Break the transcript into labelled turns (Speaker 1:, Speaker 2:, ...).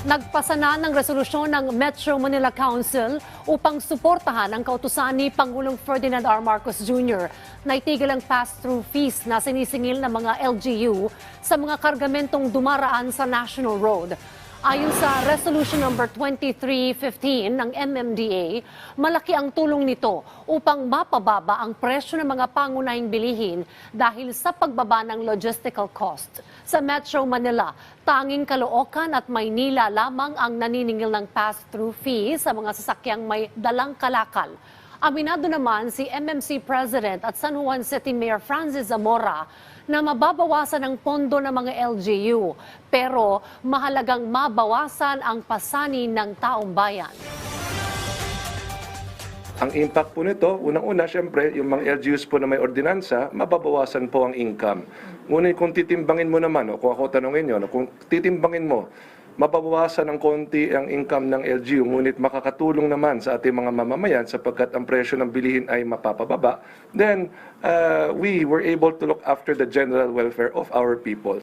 Speaker 1: Nagpasa na ng resolusyon ng Metro Manila Council upang suportahan ang kautusan ni Pangulong Ferdinand R. Marcos Jr. na itigil ang pass-through fees na sinisingil ng mga LGU sa mga kargamentong dumaraan sa National Road. Ayon sa Resolution number 2315 ng MMDA, malaki ang tulong nito upang mapababa ang presyo ng mga pangunahing bilihin dahil sa pagbaba ng logistical cost. Sa Metro Manila, tanging Caloocan at Maynila lamang ang naniningil ng pass-through fee sa mga sasakyang may dalang kalakal. Aminado naman si MMC President at San Juan City Mayor Francis Zamora na mababawasan ang pondo ng mga LGU pero mahalagang mabawasan ang pasani ng taong bayan.
Speaker 2: Ang impact po nito, unang-una, syempre, yung mga LGUs po na may ordinansa, mababawasan po ang income. Ngunit kung titimbangin mo naman, o kung ako tanongin nyo, kung titimbangin mo, mababawasan ng konti ang income ng LGU, ngunit makakatulong naman sa ating mga mamamayan sapagkat ang presyo ng bilihin ay mapapababa, then uh, we were able to look after the general welfare of our people.